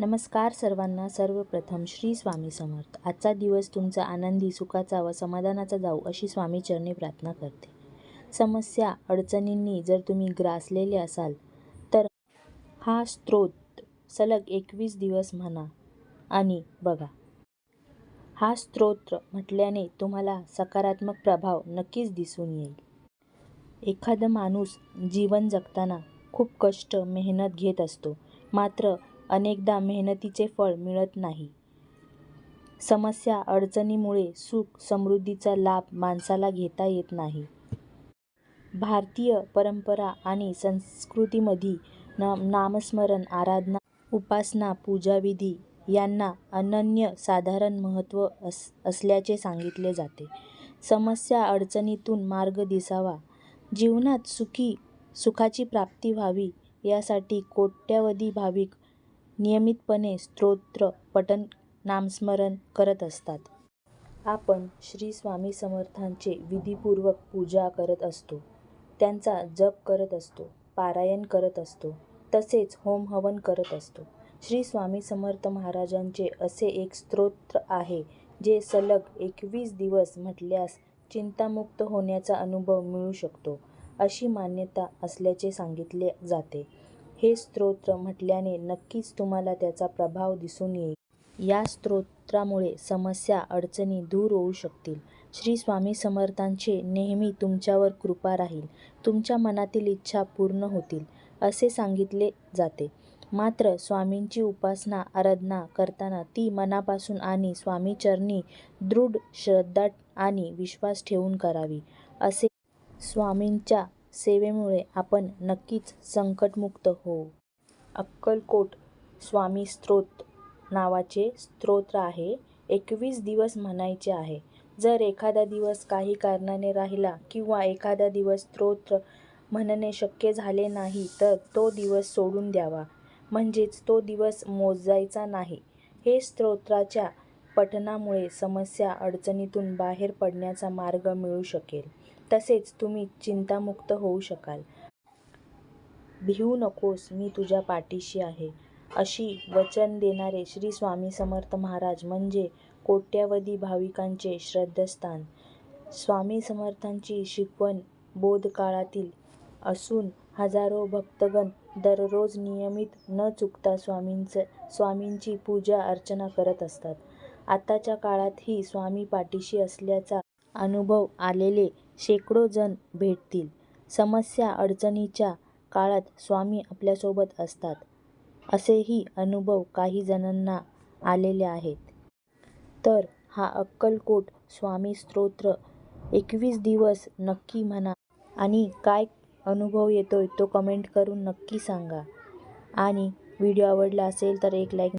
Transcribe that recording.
नमस्कार सर्वांना. सर्वप्रथम श्री स्वामी समर्थ. आजचा दिवस तुमचा आनंदी सुखाचा व समाधानाचा जाऊ अशी स्वामीचरणी प्रार्थना करते. समस्या अडचणींनी जर तुम्ही ग्रासलेले असाल तर हा स्त्रोत सलग एकवीस दिवस म्हणा आणि बघा. हा स्तोत्र म्हटल्याने तुम्हाला सकारात्मक प्रभाव नक्कीच दिसून येईल. एखादा माणूस जीवन जगताना खूप कष्ट मेहनत घेत असतो. मात्र अनेकदा मेहनतीचे फळ मिळत नाही. समस्या अडचणीमुळे सुख समृद्धीचा लाभ माणसाला घेता येत नाही. भारतीय परंपरा आणि संस्कृतीमध्ये न नामस्मरण आराधना उपासना पूजाविधी यांना अनन्य साधारण महत्त्व अस असल्याचे सांगितले जाते. समस्या अडचणीतून मार्ग दिसावा. जीवनात सुखी सुखाची प्राप्ती व्हावी यासाठी कोट्यवधी भाविक नियमितपणे स्तोत्र पठण नामस्मरण करत असतात. आपण श्री स्वामी समर्थांचे विधीपूर्वक पूजा करत असतो. त्यांचा जप करत असतो पारायण करत असतो तसेच होमहवन करत असतो. श्री स्वामी समर्थ महाराजांचे असे एक स्तोत्र आहे जे सलग एकवीस दिवस म्हटल्यास चिंतामुक्त होण्याचा अनुभव मिळू शकतो अशी मान्यता असल्याचे सांगितले जाते. हे स्तोत्र म्हटल्याने नक्कीच तुम्हाला त्याचा प्रभाव दिसून येईल. या स्तोत्रामुळे समस्या अडचणी दूर होऊ शकतील. श्री स्वामी समर्थांचे नेहमी तुमच्यावर कृपा राहील. तुमच्या मनातील इच्छा पूर्ण होतील असे सांगितले जाते. मात्र स्वामींची उपासना आराधना करताना ती मनापासून आणि स्वामीचरणी दृढ श्रद्धा आणि विश्वास ठेवून करावी असे स्वामींच्या सेवेमुळे आपण नक्कीच संकटमुक्त होऊ. अक्कलकोट स्वामी स्तोत्र नावाचे स्तोत्र आहे. एकवीस दिवस म्हणायचे आहे. जर एखादा दिवस काही कारणाने राहिला किंवा एखादा दिवस स्तोत्र म्हणणे शक्य झाले नाही तर तो दिवस सोडून द्यावा. म्हणजेच तो दिवस मोजायचा नाही. हे स्तोत्राच्या पठणामुळे समस्या अडचणीतून बाहेर पडण्याचा मार्ग मिळू शकेल. तसेच तुम्ही चिंतामुक्त होऊ शकाल. भिवू नकोस मी तुझ्या पाठीशी आहे. अशी वचन देणारे श्री स्वामी समर्थ महाराज म्हणजे कोट्यवधी भाविकांचे श्रद्धास्थान. स्वामी समर्थांची शिकवण बोधकाळातील असून हजारो भक्तगण दररोज नियमित न चुकता स्वामींचं स्वामींची पूजा अर्चना करत असतात. आताच्या काळातही स्वामी पाठीशी असल्याचा अनुभव आलेले शेकडो जण भेटतील. समस्या अडचणीच्या काळात स्वामी आपल्यासोबत असतात. असेही अनुभव काही जणांना आलेले आहेत. तर हा अक्कलकोट स्वामी स्तोत्र एकवीस दिवस नक्की म्हणा आणि काय अनुभव येतोय तो कमेंट करून नक्की सांगा. आणि व्हिडिओ आवडला असेल तर एक लाईक